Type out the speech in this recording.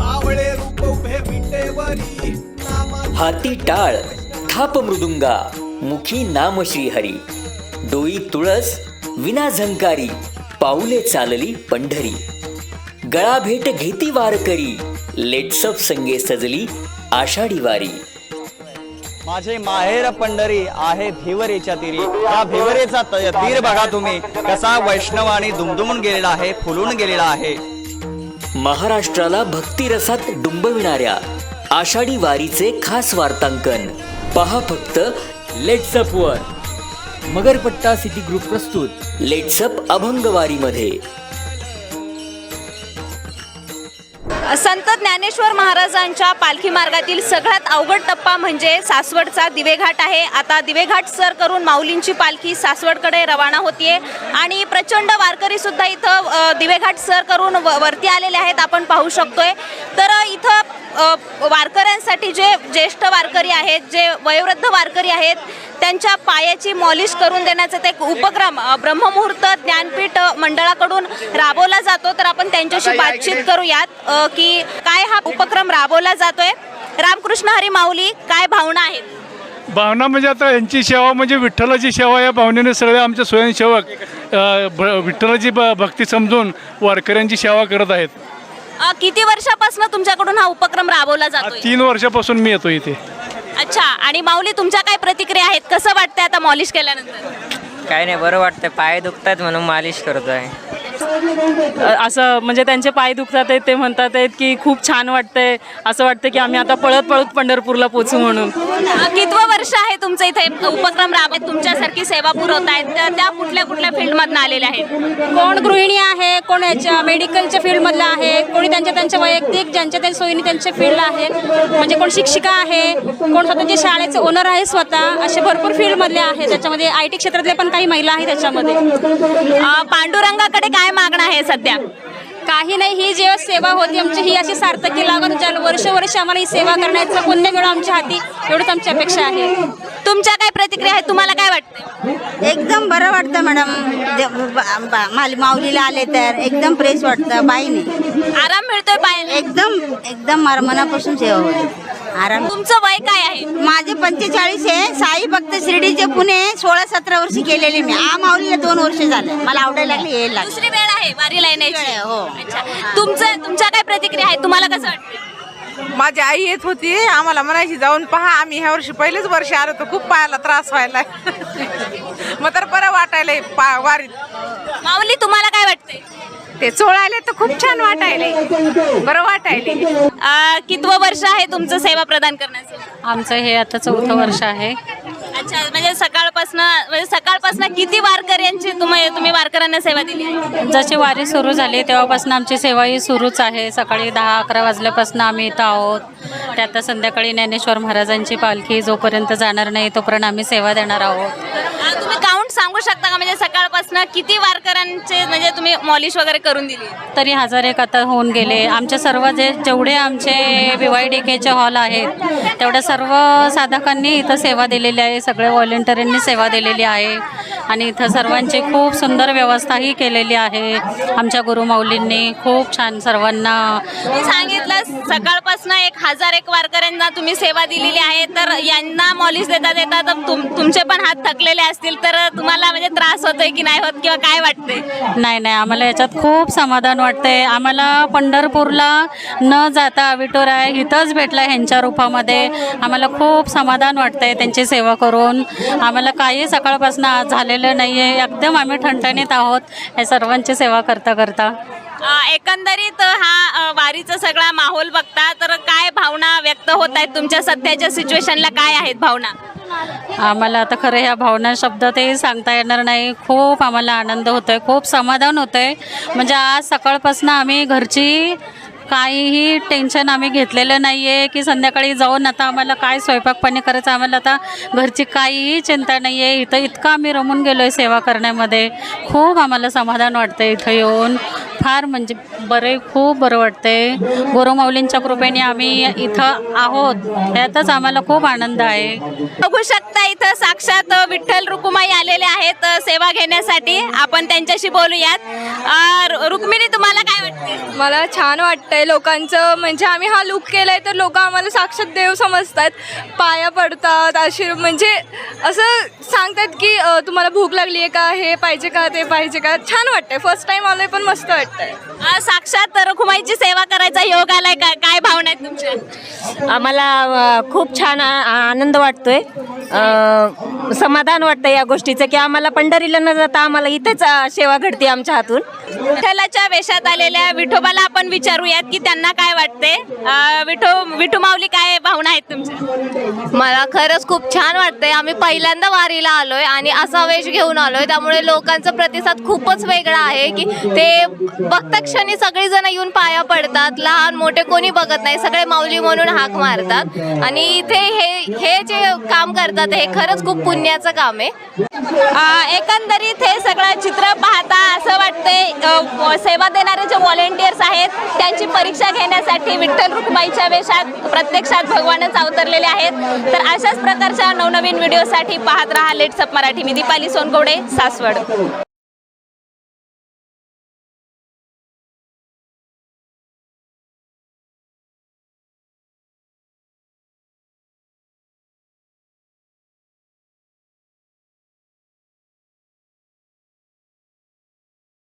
सावळे रूप उभे विटेवरी हाती टाळ थाप मृदुंगा मुखी नाम श्रीहरी डोई तुळस विना झंकारी पाऊले चालली पंढरी. गळा भेट घेती वारकरी लेट्सअप संगे सजली आषाढी वारी. माझे माहेर पंढरी आहे भिवरेच्या तीरी. या भिवरेचा तीर बघा तुम्ही. कसा वैष्णव आणि दुमदुमून गेलेला आहे फुलून गेलेला आहे. महाराष्ट्राला भक्तिरसात डुंबविणाऱ्या आषाढी वारीचे खास वार्तांकन. पहा फक्त लेट्सअप वर. मगरपट्टा सिटी ग्रुप प्रस्तुत. लेट्सअप अभंग संत ज्ञानेश्वर महाराजांच्या पालखी मार्गातील सगळ्यात अवघड टप्पा म्हणजे सासवडचा दिवेघाट आहे. आता दिवेघाट सर करून माऊलींची पालखी सासवडकडे रवाना होतीये. आणि प्रचंड वारकरी सुद्धा इथं दिवेघाट सर करून व- वरती आलेले आहेत आपण पाहू शकतोय. तर इथं वारकऱ्यांसाठी जे ज्येष्ठ वारकरी आहेत जे वयोवृद्ध वारकरी आहेत त्यांच्या पायाची मॉलिश करून देण्याचा ते एक उपक्रम ब्रह्ममुहूर्त ज्ञानपीठ मंडळाकडून राबवला जातो. तर आपण त्यांच्याशी बातचीत करूयात. की काय हा उपक्रम राबवला जातोय? रामकृष्ण हरी माऊली काय भावना आहेत? भावना म्हणजे आता यांची सेवा म्हणजे विठ्ठलाची सेवा या भावनेने सगळे आमचे स्वयंसेवक भ- विठ्ठलाची भक्ती समजून वारकऱ्यांची सेवा करत आहेत. अ, किती वर्षापासून तुमच्याकडून हा उपक्रम राबवला जातोय? तीन वर्षापासून मी येतो इथे. अच्छा आणि माऊली तुमच्या काय प्रतिक्रिया आहेत? कसं वाटतंय आता मॉलिश केल्यानंतर? काय नाही बरं वाटतं पाय दुखतात म्हणून मालिश करतोय. असं म्हणजे त्यांचे पाय दुखतात आहेत ते म्हणतात आहेत की खूप छान वाटतंय. असं वाटतं की आम्ही आता पळत पळत पंढरपूरला पोचू म्हणून. कितवं वर्ष आहे तुमचं इथे उपक्रम राबत? तुमच्यासारखी सेवा पुरवतायत त्या त्या कुठल्या कुठल्या फील्डमधनं आलेल्या आहेत? कोण गृहिणी आहे? कोण याच्या मेडिकलच्या फील्डमधलं आहे? कोणी त्यांच्या त्यांच्या वैयक्तिक ज्यांच्या त्यांच्या सोयीने त्यांच्या फील्ड आहेत म्हणजे कोण शिक्षिका आहे? कोण स्वतःच्या शाळेचे ओनर आहे स्वतः? असे भरपूर फील्डमधले आहे त्याच्यामध्ये आय टी क्षेत्रातले पण काही महिला आहेत त्याच्यामध्ये. पांडुरंगाकडे काय मागणं आहे सध्या. काही नाही ही जेव्हा सेवा होती आमची ही अशी सार्थकी लागत ज्या वर्ष वर्ष आम्हाला ही सेवा करण्याचं पुण्य मिळो आमच्या हाती एवढंच आमची अपेक्षा आहे. तुमच्या काय प्रतिक्रिया आहे? तुम्हाला काय वाटतं एकदम बरं वाटतं मॅडम. माऊलीला आले तर एकदम फ्रेश वाटतं बाईने आराम मिळतोय पाय एकदम एकदम मर- मनापासून सेवा होते. आराम. तुमचं वय काय आहे? माझे पंचेचाळीस आहे. साई भक्त शिर्डीचे पुणे सोळा सतरा वर्षी केलेले मी. आ माऊलीला दोन वर्ष झाले. मला आवडायला लागले यायला लागले. दुसरी वेळ आहे वारीला येण्याची. हो. अच्छा. तुमचं तुमच्या काय प्रतिक्रिया आहेत तुम्हाला कसं वाटतं माझी आई येत होती. आम्हाला म्हणायची जाऊन पहा आम्ही ह्या वर्षी पहिलेच वर्षी आलो तर खूप पायाला त्रास व्हायला मग तर बरं वाटायलंय पा वारीत. माऊली तुम्हाला काय वाटतंय? ते चोळायले तर खूप छान वाटायले. बरं वाटायले. कितवं वर्ष आहे तुमचं सेवा प्रदान करण्याचं आमचं हे आता चौथं वर्ष आहे. अच्छा म्हणजे सकाळपासून म्हणजे सकाळपासून किती वारकऱ्यांची तुम्ही तुम्ही वारकऱ्यांना सेवा दिली? जशी वारी सुरू झाली तेव्हापासून आमची सेवा ही सुरूच आहे. सकाळी दहा अकरा वाजल्यापासून आम्ही इथं आहोत. त्यात संध्याकाळी ज्ञानेश्वर महाराजांची पालखी जोपर्यंत जाणार नाही तोपर्यंत आम्ही सेवा देणार आहोत. सकाळपासून किती वारकऱ्यांचे म्हणजे तुम्ही मॉलिश वगैरे करून दिली? तरी हजार एक आता होऊन गेले. आमचे सर्व जे जेवढे आमचे बी वाय डी केचे हॉल आहेत तेवढ्या सर्व साधकांनी इथं सेवा दिलेली आहे. सगळे व्हॉलेंटरींनी सेवा दिलेली आहे. आणि इथं सर्वांची खूप सुंदर व्यवस्थाही केलेली आहे. आमच्या गुरुमाऊलींनी खूप छान सर्वांना सांगितलं सकाळपासून एक हजार एक वारकऱ्यांना तुम्ही सेवा दिलेली आहे. तर यांना मॉलिश देता देता तर तुम तुमचे पण हात थकलेले असतील तर तुम्हाला म्हणजे त्रास होतोय की नाही? होत किंवा काय वाटते नाही नाही आम्हाला याच्यात खूप समाधान वाटतंय. आम्हाला पंढरपूरला न जाता विठुराय इथंच भेटला ह्यांच्या रूपामध्ये. आम्हाला खूप समाधान वाटतंय त्यांची सेवा करून. आम्हाला काही सकाळपासून आज झालेलं नाही आहे एकदम आम्ही ठणठणीत आहोत या सर्वांची सेवा करता करता. अ, एकंदरीत हा अ, वारीचा सगळा माहोल बघता तर काय भावना व्यक्त होत आहेत तुमच्या सध्याच्या सिच्युएशनला काय आहेत भावना? आम्हाला आता खरं ह्या भावना शब्दातही सांगता येणार नाही. खूप आम्हाला आनंद होतोय खूप समाधान होतंय. म्हणजे आज सकाळपासून आम्ही घरची काहीही टेन्शन आम्ही घेतलेलं नाही आहे की संध्याकाळी जाऊन आता आम्हाला काय स्वयंपाकपाणी करायचं आम्हाला आता घरची काहीही चिंता नाही आहे इथं इतकं आम्ही रमून गेलो आहे सेवा करण्यामध्ये. खूप आम्हाला समाधान वाटतं इथं येऊन. फार म्हणजे बरे खूप बरं वाटतंय. गोरोमाऊलींच्या कृपेने आम्ही इथं आहोत. यातच आम्हाला खूप आनंद आहे. बघू शकता इथं साक्षात विठ्ठल रुकुमाई आलेले आहेत सेवा घेण्यासाठी. आपण त्यांच्याशी बोलूयात. रुक्मिणी तुम्हाला काय वाटते मला छान वाटतंय लोकांचं. म्हणजे आम्ही हा लुक केलाय तर लोक आम्हाला साक्षात देव समजतात. पाया पडतात आशीर् म्हणजे असं सांगतात की तुम्हाला भूक लागली आहे का? हे पाहिजे का? ते पाहिजे का? छान वाटतंय. फर्स्ट टाइम आलोय पण मस्त वाटतंय. साक्षात रुकुमाईची सेवा करायचा योग आलाय का? काय भावना आहेत तुमच्या? आम्हाला खूप छान आनंद वाटतोय. समाधान वाटतं या गोष्टीचं की आम्हाला पंढरीला न जाता आम्हाला इथेच सेवा घडते आमच्या हातून. विठ्ठलाच्या वेशात आलेल्या विठोबाला आपण विचारूयात की त्यांना काय वाटते? अ, विठो विठू माऊली काय भावना आहेत तुमच्या? मला खरंच खूप छान वाटतंय. आम्ही पहिल्यांदा वारीला आलोय आणि असा वेश घेऊन आलोय. त्यामुळे लोकांचा प्रतिसाद खूपच वेगळा आहे की ते बघता क्षणी सगळेजण येऊन पाया पडतात. लहान मोठे कोणी बघत नाही. सगळे माऊली म्हणून हाक मारतात. आणि इथे हे हे जे काम करतात हे खरंच खूप पुण्याचं काम आहे. अ, एकंदरीत हे सगळं चित्र पाहता असं वाटतंय सेवा देणारे जे व्हॉलेंटियर्स आहेत त्यांची परीक्षा घेण्यासाठी विठ्ठल रुक्माईच्या वेशात प्रत्यक्षात भगवानच अवतरलेले आहेत. तर अशाच प्रकारच्या नवनवीन व्हिडिओसाठी पाहत रहा लेट्सअप मराठी मी दीपाली सोनगोडे सासवड.